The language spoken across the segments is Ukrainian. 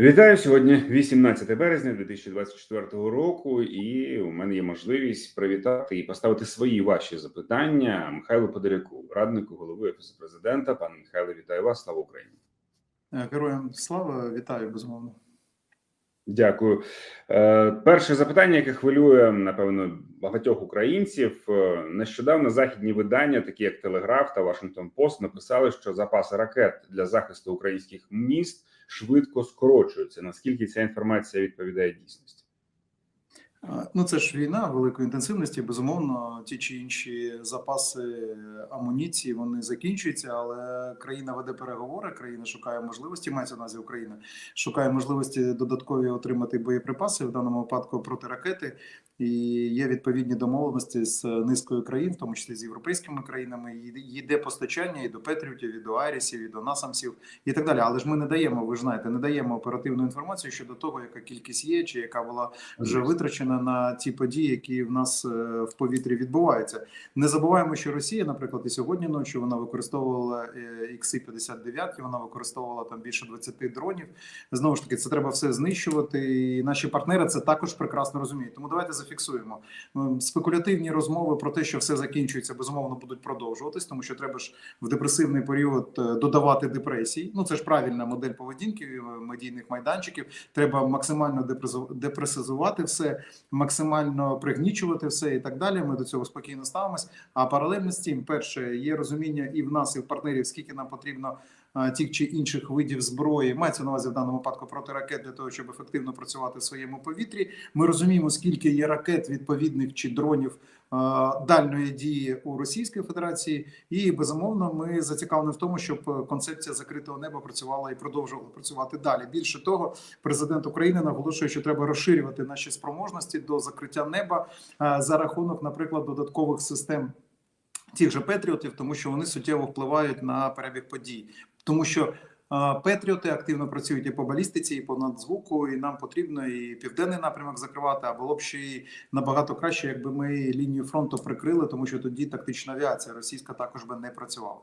Вітаю сьогодні 18 березня 2024 року, і у мене є можливість привітати і поставити свої ваші запитання Михайлу Подоряку, раднику голови офісу президента. Пане Михайло, вітаю вас. Слава Україні! Е, Героям слава, вітаю безумовно. Дякую. Е, Перше запитання, яке хвилює напевно багатьох українців. Е, Нещодавно західні видання, такі як Телеграф та Вашингтон Пост, написали, що запаси ракет для захисту українських міст швидко скорочуються. Наскільки ця інформація відповідає дійсності? Ну це ж війна великої інтенсивності. Безумовно, ті чи інші запаси амуніції вони закінчуються, але країна веде переговори. Країна шукає можливості. Мається на увазі Україна шукає можливості додаткові отримати боєприпаси в даному випадку протиракети. І є відповідні домовленості з низкою країн, в тому числі з європейськими країнами. І Йде постачання і до Петріотів, і до Айрісів, і до Насамсів, і так далі. Але ж ми не даємо, ви ж знаєте, не даємо оперативну інформацію щодо того, яка кількість є, чи яка була вже витрачена на ті події, які в нас е, в повітрі відбуваються. Не забуваємо, що Росія, наприклад, і сьогодні ночі вона використовувала ікси 59 вона використовувала там більше 20 дронів. Знову ж таки, це треба все знищувати. І наші партнери це також прекрасно розуміють. Тому давайте зафіксуємо спекулятивні розмови про те, що все закінчується, безумовно будуть продовжуватись, тому що треба ж в депресивний період е, додавати депресії. Ну це ж правильна модель поведінки е, медійних майданчиків. Треба максимально депресизувати все, максимально пригнічувати все і так далі. Ми до цього спокійно ставимось. А паралельно з тим, перше, є розуміння і в нас, і в партнерів, скільки нам потрібно тих чи інших видів зброї, мається на увазі в даному випадку протиракет для того, щоб ефективно працювати в своєму повітрі. Ми розуміємо, скільки є ракет відповідних чи дронів дальної дії у Російській Федерації, і безумовно, ми зацікавлені в тому, щоб е, концепція закритого неба працювала і продовжувала працювати далі. Більше того, президент України наголошує, що треба розширювати наші спроможності до закриття неба е, за рахунок, наприклад, додаткових систем. Тих же Петріотів, тому що вони суттєво впливають на перебіг подій, тому що Петріоти активно працюють і по балістиці, і по надзвуку, і нам потрібно і південний напрямок закривати. А було б ще й набагато краще, якби ми лінію фронту прикрили, тому що тоді тактична авіація російська також би не працювала.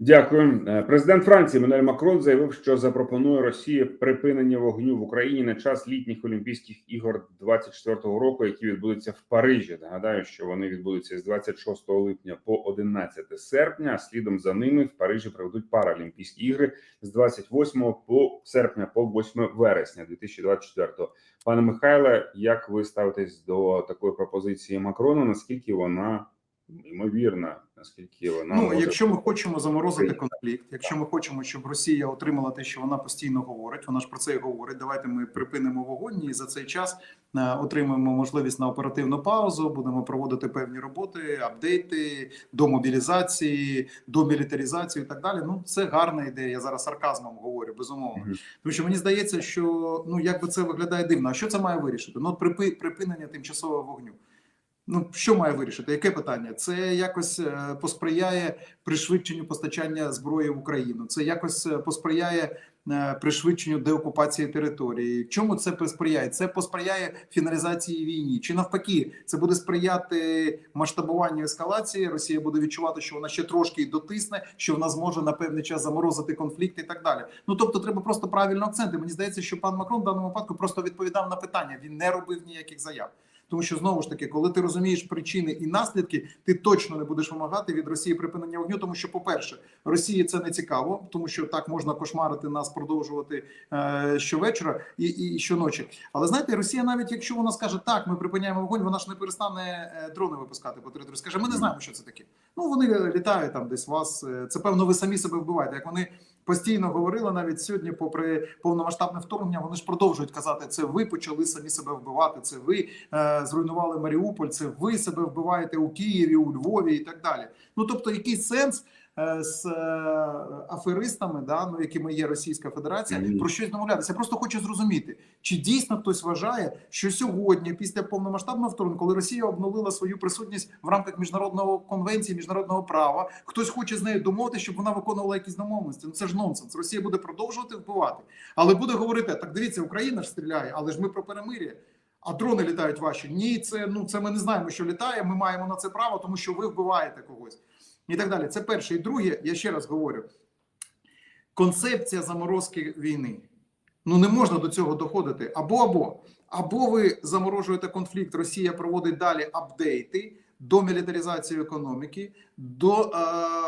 Дякую. Е, Президент Франції Еммануель Макрон заявив, що запропонує Росії припинення вогню в Україні на час літніх Олімпійських ігор 24-го року, які відбудуться в Парижі. Нагадаю, що вони відбудуться з 26 липня по 11 серпня. а Слідом за ними в Парижі проведуть Паралімпійські ігри з 28 по серпня по 8 вересня 2024-го. Пане Михайле, як ви ставитесь до такої пропозиції Макрона? Наскільки вона ймовірна? Наскільки вона Ну, може якщо ми хочемо заморозити конфлікт, якщо ми хочемо, щоб Росія отримала те, що вона постійно говорить, вона ж про це і говорить. Давайте ми припинимо вогонь і за цей час е, отримаємо можливість на оперативну паузу. Будемо проводити певні роботи, апдейти до мобілізації, до мілітаризації і так далі. Ну це гарна ідея. Я зараз сарказмом говорю, безумовно. Мгм. Тому що мені здається, що ну якби це виглядає дивно. А що це має вирішити? Ну, припи, припинення тимчасового вогню. Ну, що має вирішити? Яке питання? Це якось е, посприяє пришвидшенню постачання зброї в Україну. Це якось е, посприяє е, пришвидшенню деокупації території. Чому це посприяє? Це посприяє фіналізації війні. Чи навпаки, це буде сприяти масштабуванню ескалації? Росія буде відчувати, що вона ще трошки дотисне, що вона зможе на певний час заморозити конфлікт і так далі. Ну тобто, треба просто правильно акценти. Мені здається, що пан Макрон в даному випадку просто відповідав на питання. Він не робив ніяких заяв. Тому що знову ж таки, коли ти розумієш причини і наслідки, ти точно не будеш вимагати від Росії припинення вогню. Тому що, по-перше, Росії це не цікаво, тому що так можна кошмарити нас, продовжувати е, щовечора і, і щоночі. Але знаєте, Росія, навіть якщо вона скаже так, ми припиняємо вогонь, вона ж не перестане е, дрони випускати по території. Скаже, ми не знаємо, що це таке. Ну вони літають там, десь вас. е, Це певно, ви самі себе вбиваєте. Як вони постійно говорила навіть сьогодні, попри повномасштабне вторгнення, вони ж продовжують казати, це ви почали самі себе вбивати. Це ви е, зруйнували Маріуполь. Це ви себе вбиваєте у Києві, у Львові і так далі. Ну тобто, який сенс з е, аферистами, да ну якими є Російська Федерація, Ні. про щось домовлятися. Я просто хочу зрозуміти, чи дійсно хтось вважає, що сьогодні, після повномасштабного вторгнення, коли Росія обновила свою присутність в рамках міжнародного конвенції, міжнародного права, хтось хоче з нею домовити, щоб вона виконувала якісь домовленості. Ну це ж нонсенс. Росія буде продовжувати вбивати, але буде говорити: так дивіться, Україна ж стріляє, але ж ми про перемир'я. А дрони літають ваші. Ні, це ну це ми не знаємо, що літає. Ми маємо на це право, тому що ви вбиваєте когось і так далі. Це перше. І друге, я ще раз говорю: концепція заморозки війни Ну не можна до цього доходити. Або або або ви заморожуєте конфлікт, Росія проводить далі апдейти до мілітаризації економіки, до,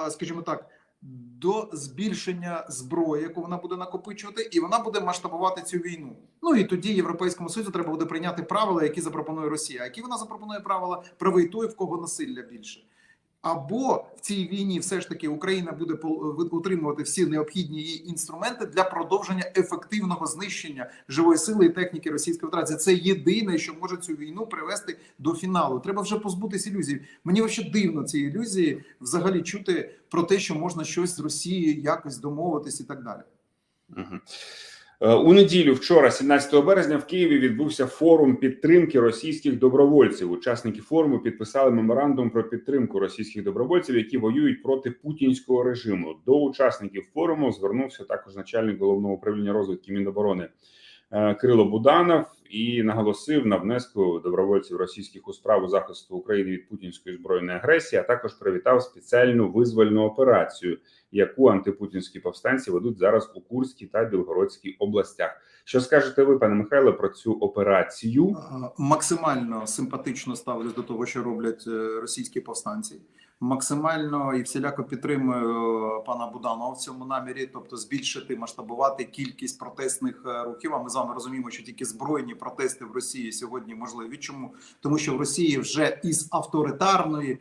е, скажімо так, до збільшення зброї, яку вона буде накопичувати, і вона буде масштабувати цю війну. Ну і тоді європейському союзу треба буде прийняти правила, які запропонує Росія. Які вона запропонує правила правий той, в кого насилля більше. Або в цій війні все ж таки Україна буде утримувати всі необхідні її інструменти для продовження ефективного знищення живої сили і техніки Російської Федерації. Це єдине, що може цю війну привести до фіналу. Треба вже позбутись ілюзій. Мені взагалі дивно ці ілюзії взагалі чути про те, що можна щось з Росією якось домовитись і так далі. Мгм. Е, У неділю, вчора, 17 березня, в Києві відбувся форум підтримки російських добровольців. Учасники форуму підписали меморандум про підтримку російських добровольців, які воюють проти путінського режиму. До учасників форуму звернувся також начальник головного управління розвитку Міноборони е, Кирило Буданов і наголосив на внеску добровольців російських у справу захисту України від путінської збройної агресії, а також привітав спеціальну визвольну операцію яку антипутінські повстанці ведуть зараз у Курській та Білгородській областях. Що скажете ви, пане Михайло, про цю операцію? Максимально симпатично ставлюсь до того, що роблять е, російські повстанці. Максимально і всіляко підтримую е, пана Буданова в цьому намірі, тобто збільшити, масштабувати кількість протестних е, рухів. А ми з вами розуміємо, що тільки збройні протести в Росії сьогодні можливі. Чому тому, що в Росії вже із авторитарної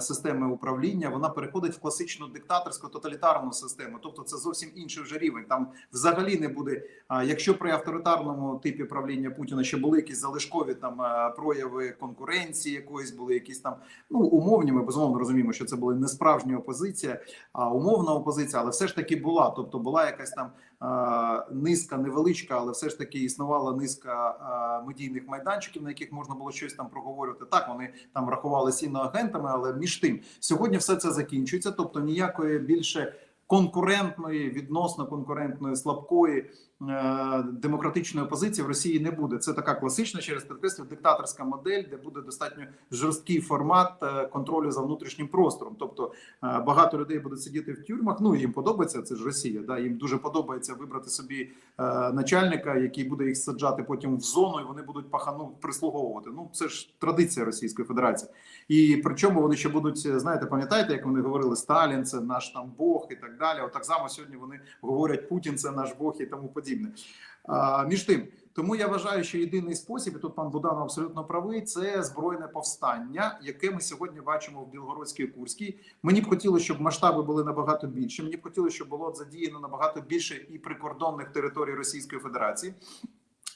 системи управління вона переходить в класичну диктаторську тоталітарну систему, тобто це зовсім інший вже рівень. Там взагалі не буде. А якщо при авторитарному типі правління Путіна ще були якісь залишкові там е, прояви конкуренції, якоїсь були якісь там ну умовні. Ми безумовно розуміємо, що це була не справжня опозиція, а умовна опозиція, але все ж таки була. Тобто була якась там е, низка невеличка, але все ж таки існувала низка медійних майданчиків, на яких можна було щось там проговорювати. Так вони там рахувалися іноагентами, але між тим сьогодні все це закінчується. Тобто ніякої більше конкурентної, відносно конкурентної, слабкої е, демократичної опозиції в Росії не буде. Це така класична, через підкреслю, диктаторська модель, де буде достатньо жорсткий формат е, контролю за внутрішнім простором. Тобто е, багато людей будуть сидіти в тюрмах. Ну їм подобається це ж Росія. Да їм дуже подобається вибрати собі е, начальника, який буде їх саджати потім в зону, і вони будуть пахану прислуговувати. Ну це ж традиція Російської Федерації. І причому вони ще будуть знаєте, пам'ятаєте, як вони говорили Сталін, це наш там Бог і так далі. От так само сьогодні вони говорять Путін, це наш Бог і тому подібне. А, між тим, тому я вважаю, що єдиний спосіб, і тут пан Буданов абсолютно правий, це збройне повстання, яке ми сьогодні бачимо в Білгородській Курській. Мені б хотілося, щоб масштаби були набагато більше. Мені б хотілося, щоб було задіяно набагато більше і прикордонних територій Російської Федерації.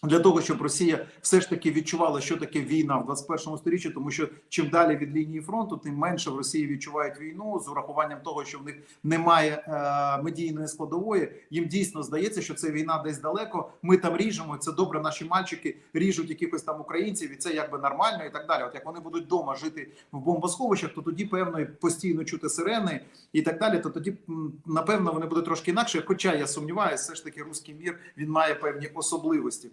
Для того щоб Росія все ж таки відчувала, що таке війна в 21 сторіччі, тому що чим далі від лінії фронту, тим менше в Росії відчувають війну з урахуванням того, що в них немає е, медійної складової. Їм дійсно здається, що це війна десь далеко. Ми там ріжемо. Це добре. Наші мальчики ріжуть якихось там українців, і це якби нормально, і так далі. От як вони будуть вдома жити в бомбосховищах, то тоді певно постійно чути сирени і так далі. То тоді напевно вони будуть трошки інакше. Хоча я сумніваюся, все ж таки руський мір він має певні особливості.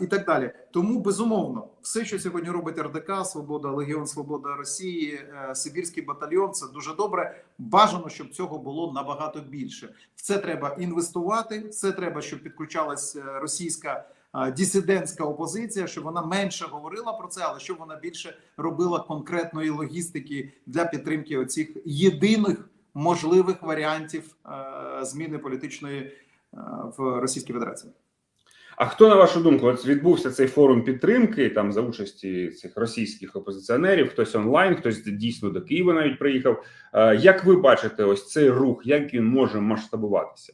І так далі. Тому безумовно, все, що сьогодні робить РДК, Свобода, Легіон Свобода Росії, е, Сибірський батальйон, це дуже добре. Бажано, щоб цього було набагато більше. В це треба інвестувати. в Це треба, щоб підключалась е, російська е, дисидентська опозиція, щоб вона менше говорила про це, але щоб вона більше робила конкретної логістики для підтримки оцих єдиних можливих варіантів зміни політичної в Російській Федерації. А хто на вашу думку, от відбувся цей форум підтримки там за участі цих російських опозиціонерів? Хтось онлайн, хтось дійсно до Києва навіть приїхав. Е, Як ви бачите, ось цей рух, як він може масштабуватися?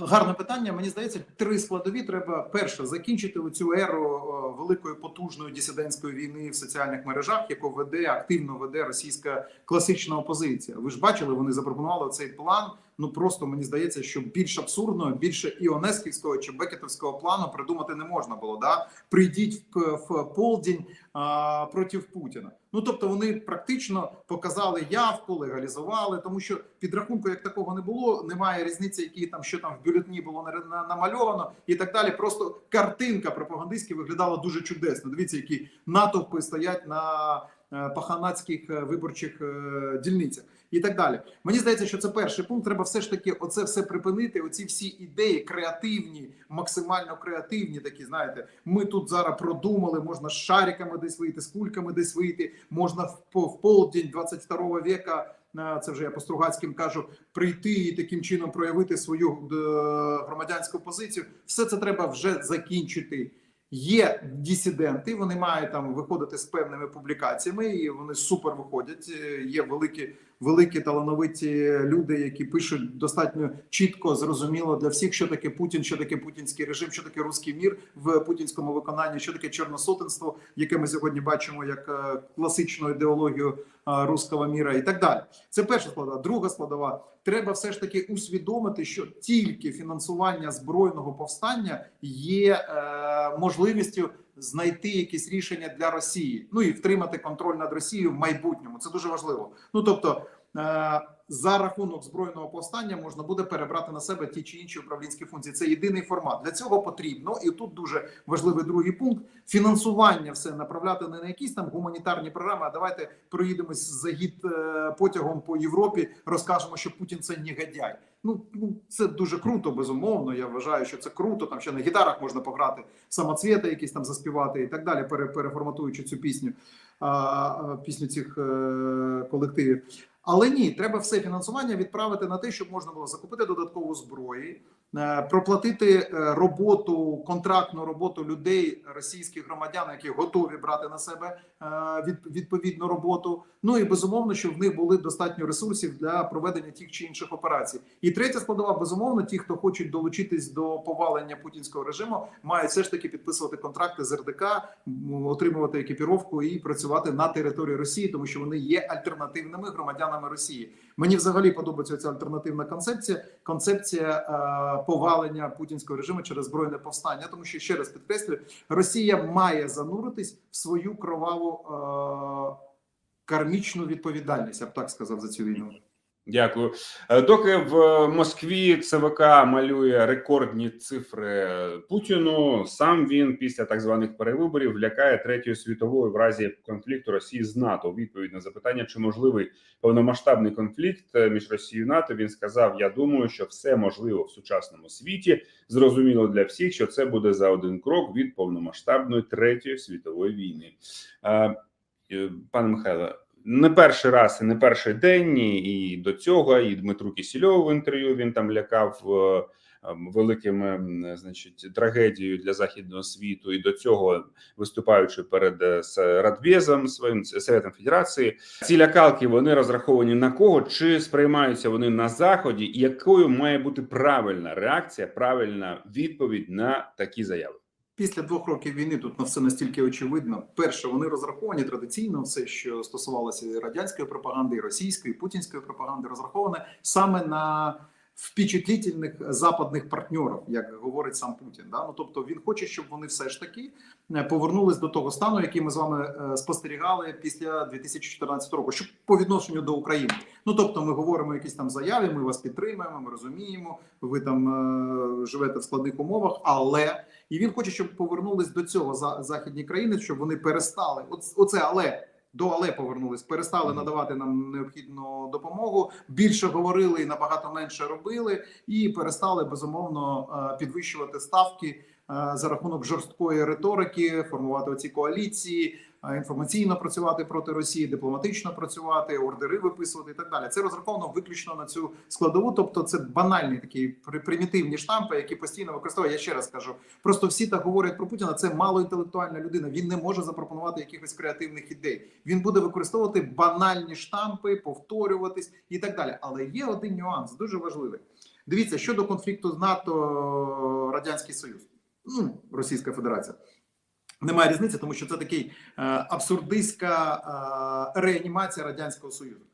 Гарне питання. Мені здається, три складові треба перше закінчити цю еру великої потужної дисидентської війни в соціальних мережах, яку веде активно веде російська класична опозиція. Ви ж бачили, вони запропонували цей план. Ну просто мені здається, що більш абсурдного, більше іонесківського чи бекетовського плану придумати не можна було. Да, прийдіть в, в полдень а, проти Путіна. Ну тобто вони практично показали явку, легалізували, тому що підрахунку як такого не було. Немає різниці, які там що там в бюлетні було на- на- намальовано, і так далі. Просто картинка пропагандистська виглядала дуже чудесно. Дивіться, які натовпи стоять на е, паханацьких е, виборчих е, дільницях. І так далі. Мені здається, що це перший пункт. Треба все ж таки оце все припинити. Оці всі ідеї креативні, максимально креативні. Такі знаєте, ми тут зараз продумали. Можна з шариками десь вийти, з кульками десь вийти. Можна в, в полдень 22 века. е, Це вже я по Стругацьким кажу, прийти і таким чином проявити свою е, громадянську позицію. Все це треба вже закінчити. Є дисиденти, вони мають там виходити з певними публікаціями, і вони супер виходять. Е, Є великі, великі талановиті люди, які пишуть достатньо чітко, зрозуміло для всіх, що таке Путін, що таке путінський режим, що таке русський мір в путінському виконанні, що таке чорносотенство, яке ми сьогодні бачимо як е, класичну ідеологію е, руського міра, і так далі. Це перша складова. Друга складова. Треба все ж таки усвідомити, що тільки фінансування збройного повстання є е, можливістю знайти якісь рішення для Росії, ну і втримати контроль над Росією в майбутньому. Це дуже важливо. Ну тобто. Е, За рахунок збройного повстання можна буде перебрати на себе ті чи інші управлінські функції. Це єдиний формат. Для цього потрібно, і тут дуже важливий другий пункт: фінансування все направляти не на якісь там гуманітарні програми. А давайте проїдемось загід е, потягом по Європі, розкажемо, що Путін це негодяй. Ну, ну це дуже круто, безумовно. Я вважаю, що це круто. Там ще на гітарах можна пограти, самоцвіти якісь там заспівати і так далі, переформатуючи цю пісню, пісню цих е, колективів. Але ні, треба все фінансування відправити на те, щоб можна було закупити додаткову зброї, е, проплатити е, роботу, контрактну роботу людей, російських громадян, які готові брати на себе е, відповідну роботу. Ну і безумовно, щоб в них були достатньо ресурсів для проведення тих чи інших операцій. І третя складова, безумовно, ті, хто хочуть долучитись до повалення путінського режиму, мають все ж таки підписувати контракти з РДК, отримувати екіпіровку і працювати на території Росії, тому що вони є альтернативними громадянами Росії. Мені взагалі подобається ця альтернативна концепція. Концепція е, повалення путінського режиму через збройне повстання. Тому що ще раз підкреслюю, Росія має зануритись в свою кроваву е, кармічну відповідальність. Я б так сказав за цю війну. Дякую. Е, Доки в Москві ЦВК малює рекордні цифри Путіну, сам він після так званих перевиборів лякає третьою світовою в разі конфлікту Росії з НАТО. Відповідь на запитання, чи можливий повномасштабний конфлікт е, між Росією і НАТО, він сказав: Я думаю, що все можливо в сучасному світі. Зрозуміло для всіх, що це буде за один крок від повномасштабної третьої світової війни. Е, Пане Михайле, не перший раз і не перший день, і до цього, і Дмитру Кісільову в інтерв'ю він там лякав е, ем, великим, ем, значить, трагедією для західного світу, і до цього виступаючи перед е, Радбезом своїм Советом Федерації. Ці лякалки вони розраховані на кого? Чи сприймаються вони на заході? І якою має бути правильна реакція, правильна відповідь на такі заяви? Після двох років війни тут на все настільки очевидно. Перше, вони розраховані традиційно, все, що стосувалося радянської пропаганди, і російської, і путінської пропаганди, розраховане саме на впечатлительних западних партнерів, як говорить сам Путін. Да? Ну тобто він хоче, щоб вони все ж таки е, повернулись до того стану, який ми з вами е, спостерігали після 2014 року, що по відношенню до України. Ну тобто, ми говоримо якісь там заяві, ми вас підтримуємо, ми розуміємо, ви там е, живете в складних умовах, але і він хоче, щоб повернулись до цього за західні країни, щоб вони перестали. Оц- Оце але до але повернулись, перестали надавати нам необхідну допомогу. Більше говорили і набагато менше робили, і перестали безумовно е, підвищувати ставки е, за рахунок жорсткої риторики, формувати оці коаліції, інформаційно працювати проти Росії, дипломатично працювати, ордери виписувати і так далі. Це розраховано виключно на цю складову. Тобто, це банальні такі при- примітивні штампи, які постійно використовують. Я ще раз кажу, просто всі так говорять про Путіна. Це малоінтелектуальна людина. Він не може запропонувати якихось креативних ідей. Він буде використовувати банальні штампи, повторюватись і так далі. Але є один нюанс, дуже важливий. Дивіться щодо конфлікту з НАТО Радянський Союз, ну Російська Федерація. Немає різниці, тому що це такий е, абсурдистська е, реанімація радянського союзу.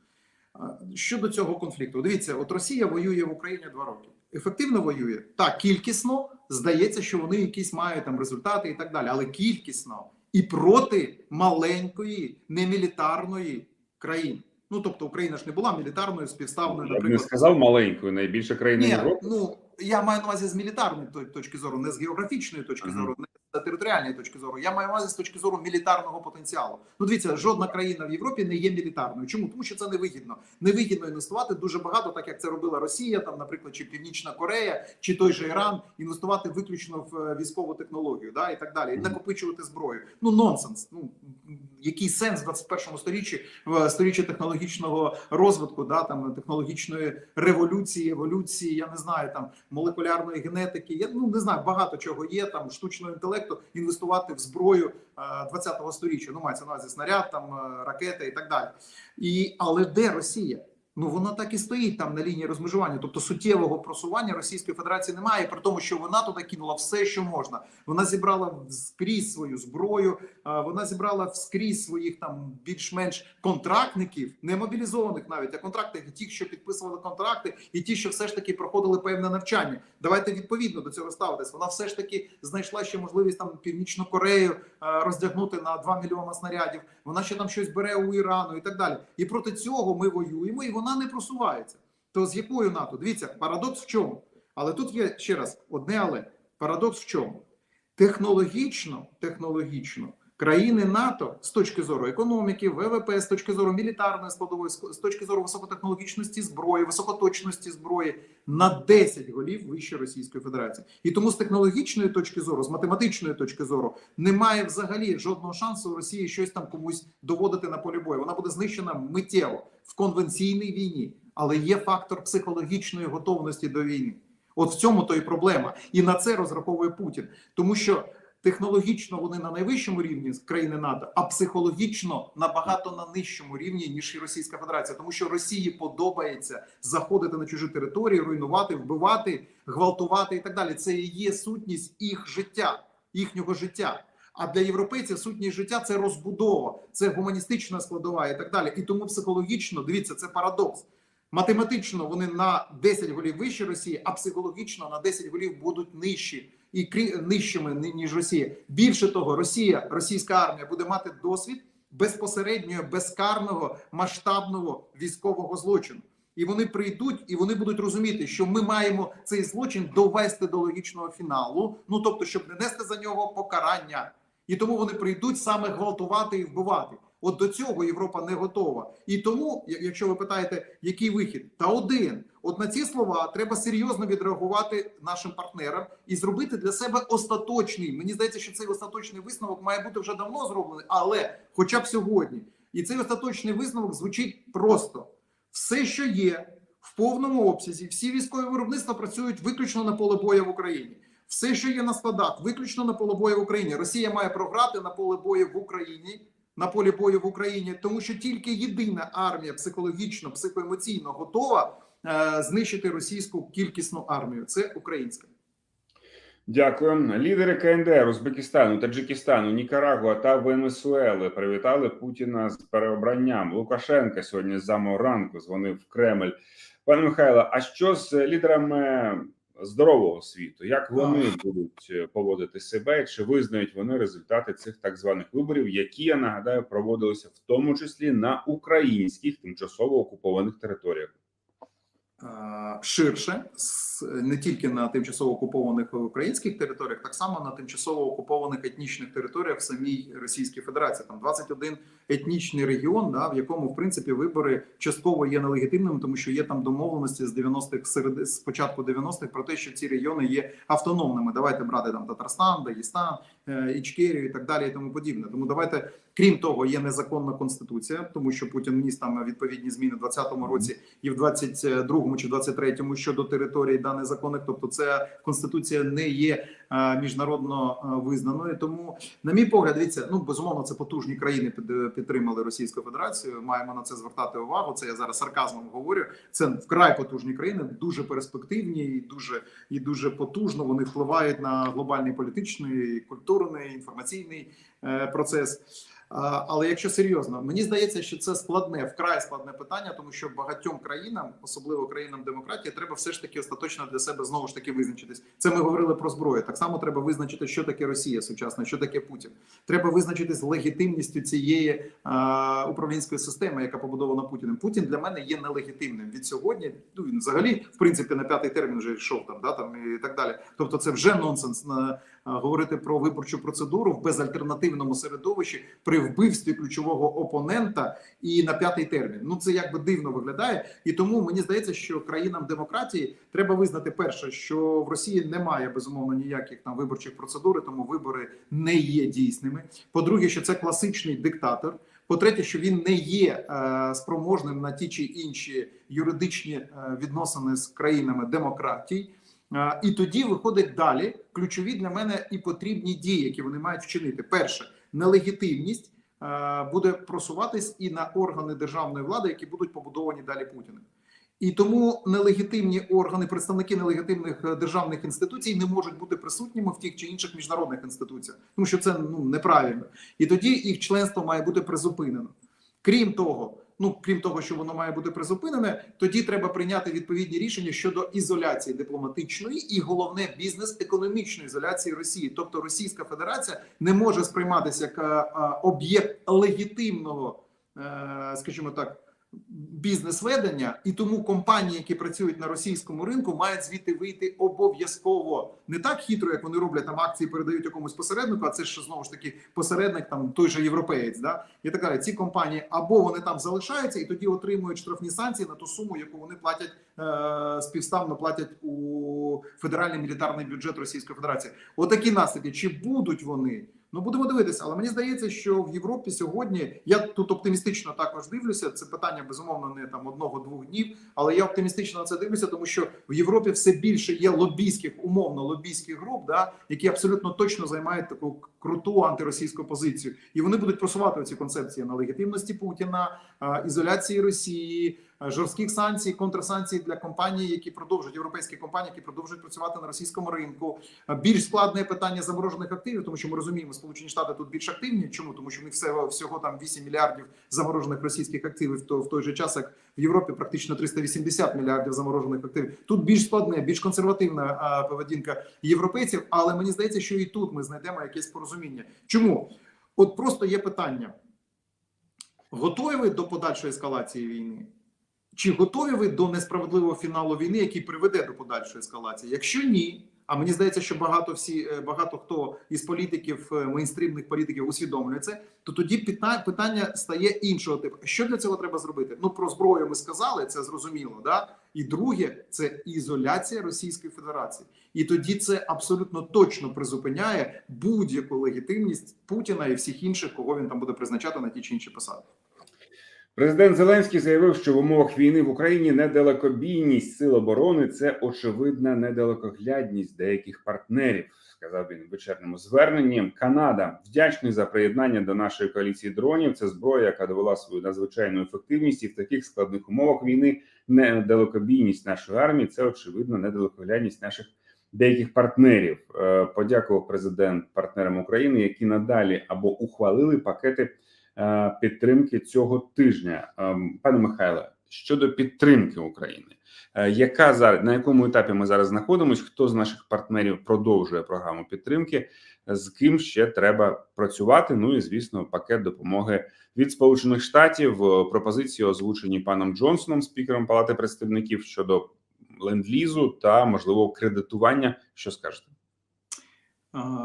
Е, Щодо цього конфлікту, дивіться, от Росія воює в Україні два роки. Ефективно воює так, кількісно здається, що вони якісь мають там результати і так далі, але кількісно і проти маленької немілітарної країни. Ну тобто Україна ж не була мілітарною співставною, наприклад. Я не сказав маленькою, найбільша країна Ні, Європи. ну я маю на увазі з мілітарної точки зору, не з географічної точки Мгм. зору, не територіальної точки зору. Я маю увазі з точки зору мілітарного потенціалу. Ну дивіться, жодна країна в Європі не є мілітарною. Чому? Тому що це невигідно. Невигідно інвестувати дуже багато, так як це робила Росія, там, наприклад, чи Північна Корея, чи той же Іран, інвестувати виключно в е, військову технологію, да і так далі, і накопичувати зброю. Ну нонсенс. Ну який сенс в 21 сторіччі в сторіччі технологічного розвитку, да там технологічної революції, еволюції, я не знаю, там молекулярної генетики. Я ну не знаю, багато чого є там штучного інтелекту інвестувати в зброю е, 20-го сторіччя. Ну мається на увазі снаряд, там е, ракети і так далі. І але де Росія? Ну вона так і стоїть там на лінії розмежування, тобто суттєвого просування Російської Федерації немає, при тому, що вона туди кинула все, що можна. Вона зібрала скрізь свою зброю, вона зібрала скрізь своїх там більш-менш контрактників, не мобілізованих навіть, а контрактників, ті, що підписували контракти, і ті, що все ж таки проходили певне навчання. Давайте відповідно до цього ставитись. Вона все ж таки знайшла ще можливість там північну Корею роздягнути на 2 мільйона снарядів. Вона ще там щось бере у Ірану і так далі. І проти цього ми воюємо, і вона не просувається. То з якою НАТО? Дивіться, парадокс в чому? Але тут є ще раз одне, але парадокс в чому? Технологічно, технологічно країни НАТО з точки зору економіки, ВВП, з точки зору мілітарної складової, з точки зору високотехнологічності зброї, високоточності зброї на 10 голів вище Російської Федерації. І тому з технологічної точки зору, з математичної точки зору, немає взагалі жодного шансу Росії щось там комусь доводити на полі бою. Вона буде знищена миттєво в конвенційній війні, але є фактор психологічної готовності до війни. От в цьому то і проблема, і на це розраховує Путін, тому що технологічно вони на найвищому рівні країни НАТО, а психологічно набагато на нижчому рівні ніж і Російська Федерація, тому що Росії подобається заходити на чужі території, руйнувати, вбивати, гвалтувати і так далі. Це і є сутність їх життя, їхнього життя. А для європейців сутність життя це розбудова, це гуманістична складова і так далі. І тому психологічно дивіться, це парадокс. Математично вони на 10 голів вище Росії, а психологічно на 10 голів будуть нижчі і нижчими ни- ніж Росія. Більше того, Росія, російська армія буде мати досвід безпосереднього, безкарного, масштабного військового злочину. І вони прийдуть, і вони будуть розуміти, що ми маємо цей злочин довести до логічного фіналу. Ну тобто, щоб не нести за нього покарання, і тому вони прийдуть саме гвалтувати і вбивати. От до цього Європа не готова. І тому, якщо ви питаєте, який вихід, та один. От на ці слова треба серйозно відреагувати нашим партнерам і зробити для себе остаточний. Мені здається, що цей остаточний висновок має бути вже давно зроблений, але хоча б сьогодні. І цей остаточний висновок звучить просто: все, що є в повному обсязі, всі військові виробництва працюють виключно на поле бою в Україні. Все, що є на складах, виключно на поле бою в Україні. Росія має програти на поле бою в Україні на полі бою в Україні, тому що тільки єдина армія психологічно, психоемоційно готова е, знищити російську кількісну армію. Це українська. Дякую. Лідери КНДР, Узбекистану, Таджикистану, Нікарагуа та Венесуели привітали Путіна з переобранням. Лукашенка сьогодні з самого ранку дзвонив в Кремль. Пане Михайло, а що з лідерами здорового світу? Як вони будуть е, поводити себе? Чи визнають вони результати цих так званих виборів, які я нагадаю проводилися в тому числі на українських тимчасово окупованих територіях? е, Ширше не тільки на тимчасово окупованих українських територіях, так само на тимчасово окупованих етнічних територіях в самій Російській Федерації. Там 21 етнічний регіон, да, в якому в принципі вибори частково є нелегітимними, тому що є там домовленості з 90-х серед з початку 90-х про те, що ці регіони є автономними. Давайте брати там Татарстан, Дагестан, е, Ічкерію і так далі, і тому подібне. Тому давайте, крім того, є незаконна конституція, тому що Путін вніс там відповідні зміни в 2020 році і в 22-му чи 23-му щодо території да незаконних. Тобто, ця конституція не є е, міжнародно е, визнаною. Тому, на мій погляд, дивіться, ну безумовно, це потужні країни під, підтримали Російську Федерацію. Маємо на це звертати увагу. Це я зараз сарказмом говорю. Це вкрай потужні країни, дуже перспективні і дуже і дуже потужно. Вони впливають на глобальний політичний, культурний, інформаційний е, процес. Але якщо серйозно, мені здається, що це складне, вкрай складне питання, тому що багатьом країнам, особливо країнам демократії, треба все ж таки остаточно для себе знову ж таки визначитись. Це ми говорили про зброю. Так само треба визначити, що таке Росія сучасна, що таке Путін. Треба визначитись з легітимністю цієї а, управлінської системи, яка побудована Путіним. Путін для мене є нелегітимним від сьогодні. Ну він взагалі, в принципі, на п'ятий термін вже йшов там, да там і так далі. Тобто, це вже нонсенс на говорити про виборчу процедуру в безальтернативному середовищі при вбивстві ключового опонента і на п'ятий термін. Ну це якби дивно виглядає, і тому мені здається, що країнам демократії треба визнати перше, що в Росії немає безумовно ніяких там виборчих процедур, тому вибори не є дійсними. По-друге, що це класичний диктатор. По-третє, що він не є е, спроможним на ті чи інші юридичні е, відносини з країнами демократій. Е, і тоді виходить далі ключові для мене і потрібні дії, які вони мають вчинити. Перше, нелегітимність е, буде просуватись і на органи державної влади, які будуть побудовані далі Путіним. І тому нелегітимні органи, представники нелегітимних е, державних інституцій не можуть бути присутніми в тих чи інших міжнародних інституціях, тому що це ну неправильно. І тоді їх членство має бути призупинено. Крім того, ну крім того, що воно має бути призупинене, тоді треба прийняти відповідні рішення щодо ізоляції дипломатичної і головне бізнес-економічної ізоляції Росії. Тобто Російська Федерація не може сприйматися як е, е, об'єкт легітимного, е, скажімо так. Бізнес-ведення, і тому компанії, які працюють на російському ринку, мають звідти вийти обов'язково не так хитро, як вони роблять там акції, передають якомусь посереднику. А це ж знову ж таки посередник, там той же європеєць, да і так далі. Ці компанії або вони там залишаються і тоді отримують штрафні санкції на ту суму, яку вони платять співставно платять у федеральний мілітарний бюджет Російської Федерації. Отакі наслідки. Чи будуть вони? Ну будемо дивитися, але мені здається, що в Європі сьогодні я тут оптимістично також дивлюся. Це питання безумовно не там одного-двох днів, але я оптимістично на це дивлюся, тому що в Європі все більше є лобійських, умовно лобійських груп, да які абсолютно точно займають таку круту антиросійську позицію, і вони будуть просувати ці концепції на легітимності Путіна, е, ізоляції Росії. Е, Жорстких санкцій, контрсанкцій для компаній, які продовжують європейські компанії, які продовжують працювати на російському ринку. Е, Більш складне питання заморожених активів, тому що ми розуміємо, Сполучені Штати тут більш активні. Чому тому, що в них все всього там 8 мільярдів заморожених російських активів, то в той же час, як в Європі практично 380 мільярдів заморожених активів. Тут більш складне, більш консервативна а, поведінка європейців. Але мені здається, що і тут ми знайдемо якесь порозуміння. Чому? От просто є питання: готові до подальшої ескалації війни? Чи готові ви до несправедливого фіналу війни, який приведе до подальшої ескалації? Якщо ні, а мені здається, що багато всі е, багато хто із політиків, е, мейнстрімних політиків усвідомлює це, то тоді питання, питання стає іншого типу. Що для цього треба зробити? Ну про зброю ми сказали, це зрозуміло. Да? І друге, це ізоляція Російської Федерації, і тоді це абсолютно точно призупиняє будь-яку легітимність Путіна і всіх інших, кого він там буде призначати на ті чи інші посади. Президент Зеленський заявив, що в умовах війни в Україні недалекобійність сил оборони це очевидна недалекоглядність деяких партнерів. Сказав він в вечірньому зверненні. Канада вдячний за приєднання до нашої коаліції дронів. Це зброя, яка довела свою надзвичайну ефективність, і в таких складних умовах війни недалекобійність нашої армії це очевидно недалекоглядність наших деяких партнерів. Е, Подякував президент партнерам України, які надалі або ухвалили пакети підтримки цього тижня. Ем, Пане Михайле, щодо підтримки України, е, яка зараз на якому етапі ми зараз знаходимося? Хто з наших партнерів продовжує програму підтримки? З ким ще треба працювати? Ну і звісно, пакет допомоги від Сполучених Штатів. Е, Пропозиції озвучені паном Джонсоном, спікером Палати представників щодо ленд-лізу та можливо кредитування. Що скажете?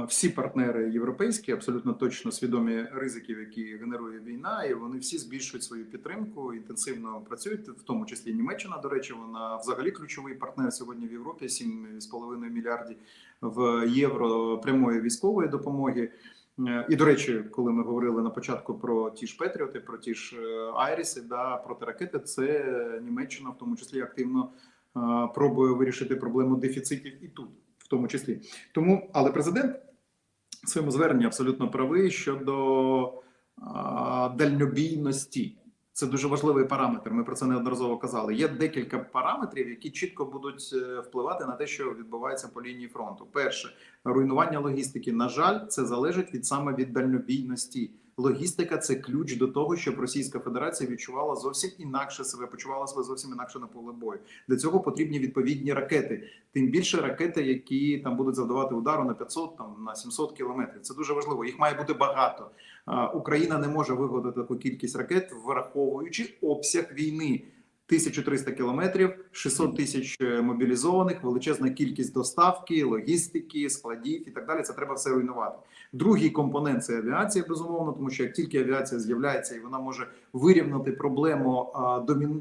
Всі партнери європейські абсолютно точно свідомі ризиків, які генерує війна, і вони всі збільшують свою підтримку, інтенсивно працюють, в тому числі Німеччина. До речі, вона взагалі ключовий партнер сьогодні в Європі 7,5 мільярдів в євро прямої військової допомоги. Е, І до речі, коли ми говорили на початку про ті ж Петріоти, про ті ж е, Айріси, да протиракети, це Німеччина в тому числі активно е, пробує вирішити проблему дефіцитів і тут тому числі. Тому, але президент в своєму зверненні абсолютно правий щодо а, дальнобійності. Це дуже важливий параметр. Ми про це неодноразово казали. Є декілька параметрів, які чітко будуть е, впливати на те, що відбувається по лінії фронту. Перше руйнування логістики. На жаль, це залежить від саме від дальнобійності. Логістика це ключ до того, щоб Російська Федерація відчувала зовсім інакше себе, почувала себе зовсім інакше на поле бою. Для цього потрібні відповідні ракети. Тим більше ракети, які там будуть завдавати удару на 500, там на 700 кілометрів. Це дуже важливо. Їх має бути багато. Україна не може вигодити таку кількість ракет, враховуючи обсяг війни. 1300 кілометрів, 600 тисяч е, мобілізованих, величезна кількість доставки, логістики, складів і так далі. Це треба все руйнувати. Другий компонент це авіація, безумовно, тому що як тільки авіація з'являється і вона може вирівняти проблему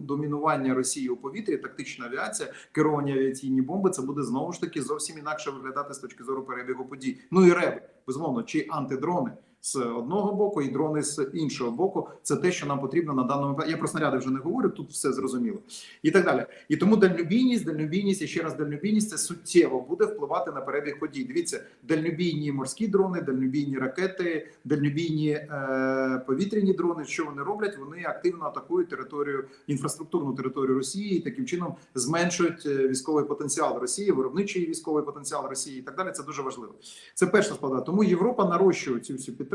домінування Росії у повітрі, тактична авіація, керовані авіаційні бомби, це буде знову ж таки зовсім інакше виглядати з точки зору перебігу подій. Ну і реби, безумовно, чи антидрони. З одного боку і дрони з іншого боку, це те, що нам потрібно на даному. Я про снаряди вже не говорю. Тут все зрозуміло, і так далі. І тому дальнобійність, дальнобійність і ще раз дальнобійність це суттєво буде впливати на перебіг подій. Дивіться, дальнобійні морські дрони, дальнобійні ракети, дальнобійні е, повітряні дрони. Що вони роблять? Вони активно атакують територію інфраструктурну територію Росії і таким чином зменшують е, військовий потенціал Росії, виробничий військовий потенціал Росії і так далі. Це дуже важливо. Це перша складова. Тому Європа нарощує цю всю підтримку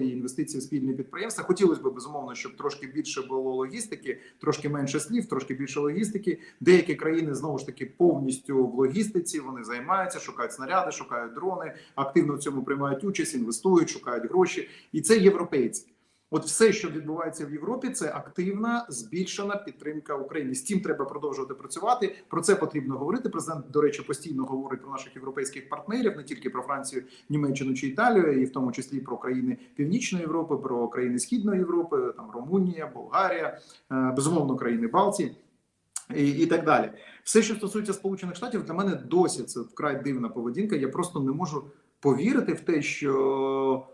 і інвестиції в спільні підприємства. Хотілося б безумовно, щоб трошки більше було логістики, трошки менше слів, трошки більше логістики. Деякі країни знову ж таки повністю в логістиці. Вони займаються, шукають снаряди, шукають дрони, активно в цьому приймають участь, інвестують, шукають гроші. І це європейці. От все, що відбувається в Європі, це активна збільшена підтримка України. З цим треба продовжувати працювати. Про це потрібно говорити. Президент, до речі, постійно говорить про наших європейських партнерів, не тільки про Францію, Німеччину чи Італію, і в тому числі про країни Північної Європи, про країни Східної Європи, там Румунія, Болгарія, е, безумовно, країни Балтії. І, і так далі, все, що стосується Сполучених Штатів, для мене досі це вкрай дивна поведінка. Я просто не можу повірити в те, що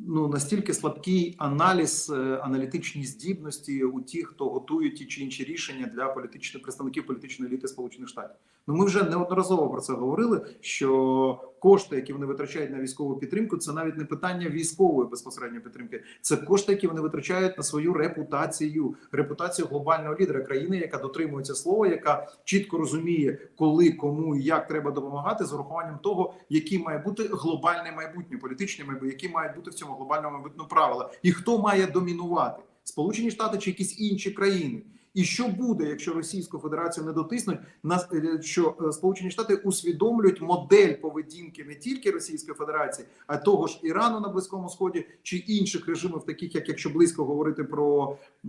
ну настільки слабкий аналіз, е, аналітичні здібності у тих, хто готує ті чи інші рішення для політичних представників політичної еліти Сполучених Штатів. Ну ми вже неодноразово про це говорили. Що кошти, які вони витрачають на військову підтримку, це навіть не питання військової безпосередньо підтримки. Це кошти, які вони витрачають на свою репутацію, репутацію глобального лідера країни, яка дотримується слова, яка чітко розуміє, коли, кому і як треба допомагати, з урахуванням того, які має бути глобальне майбутнє, політичне майбутнє, які мають бути в цьому глобальному майбутньому правила, і хто має домінувати Сполучені Штати чи якісь інші країни. І що буде, якщо Російську Федерацію не дотиснуть, на е, що е, Сполучені Штати усвідомлюють модель поведінки не тільки Російської Федерації, а того ж Ірану на Близькому Сході чи інших режимів, таких як якщо близько говорити про, е,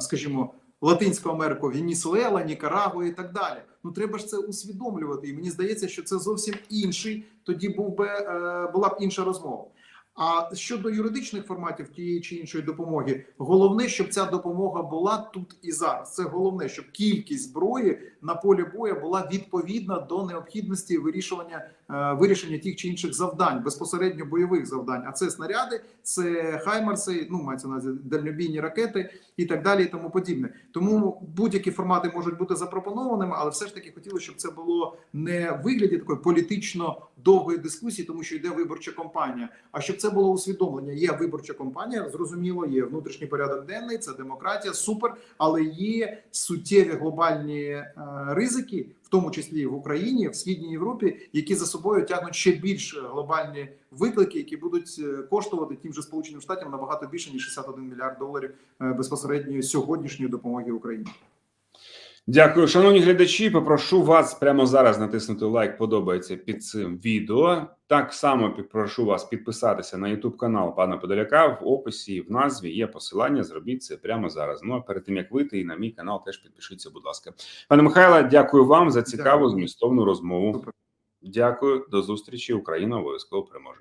скажімо, Латинську Америку, Венесуела, Нікарагуа і так далі. Ну треба ж це усвідомлювати. І мені здається, що це зовсім інший. Тоді був би була б інша розмова. А щодо юридичних форматів тієї чи іншої допомоги, головне, щоб ця допомога була тут і зараз. Це головне, щоб кількість зброї на полі бою була відповідна до необхідності вирішування вирішення тих чи інших завдань, безпосередньо бойових завдань. А це снаряди, це хаймарси, ну мається на дальнобійні ракети і так далі, і тому подібне. Тому будь-які формати можуть бути запропонованими, але все ж таки хотілося, щоб це було не в вигляді такої політично довгої дискусії, тому що йде виборча кампанія. А щоб це було усвідомлення. Є виборча кампанія, зрозуміло, є внутрішній порядок денний, це демократія, супер, але є суттєві глобальні е, ризики, тому числі в Україні, в східній Європі, які за собою тягнуть ще більш глобальні виклики, які будуть е, коштувати тим же сполученим штатам набагато більше ніж 61 мільярд доларів е, безпосередньої сьогоднішньої допомоги Україні. Дякую, шановні глядачі. Попрошу вас прямо зараз натиснути лайк. Подобається під цим відео. Так само прошу вас підписатися на YouTube канал пана Подоляка. В описі в назві є посилання. Зробіть це прямо зараз. Ну а перед тим як вийти і на мій канал, теж підпишіться, будь ласка. Пане Михайло, дякую вам за цікаву змістовну розмову. Дякую, до зустрічі. Україна обов'язково переможе.